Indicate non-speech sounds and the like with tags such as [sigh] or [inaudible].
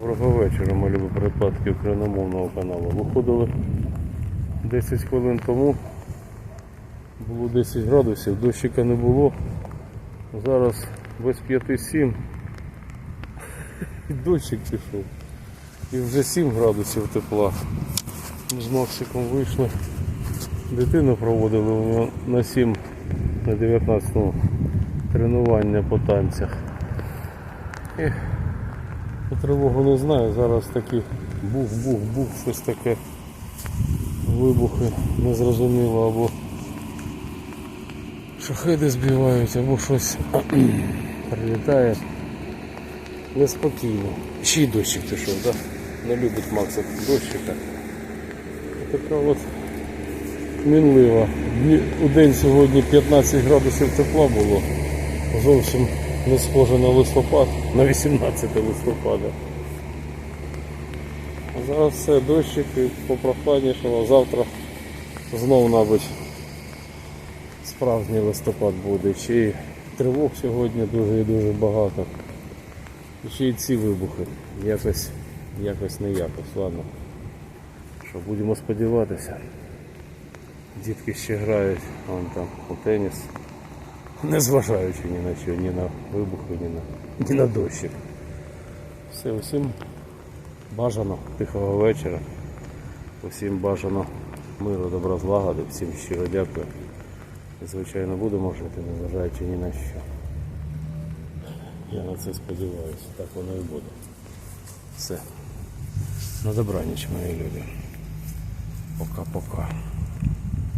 Доброго вечора, любі припадки україномовного каналу. Виходили 10 хвилин тому. Було 10 градусів, дощика не було. Зараз без 5-7 і [laughs] дощик пішов. І вже 7 градусів тепла. З Максиком вийшли. Дитину проводили на 7 на 19 тренування по танцях. І по тривогу не знаю, зараз такі бух-бух-бух, щось таке вибухи незрозуміло, або шахеди збивають, або щось [clears throat] прилітає неспокійно. Ще й дощик пішов, так? Не любить Максик дощика. Така от мінлива. У день сьогодні 15 градусів тепла було. Зовсім не схоже на листопад, на 18 листопада. Зараз все, дощик попрохладнішало. Завтра знов, мабуть, справжній листопад буде. Й тривог сьогодні дуже і дуже багато. І ще й ці вибухи. Якось, якось не якось. Ладно. Що, будемо сподіватися. Дітки ще грають, вон там у теніс. Незважаючи ні на що, ні на вибухи, ні на, ні на дощик. Все, усім бажано тихого вечора. Усім бажано миру, добра злагоди, всім щиро дякую. І, звичайно, будемо жити, незважаючи ні на що. Я на це сподіваюся, так воно і буде. Все. На добраніч, мої люди. Пока-пока.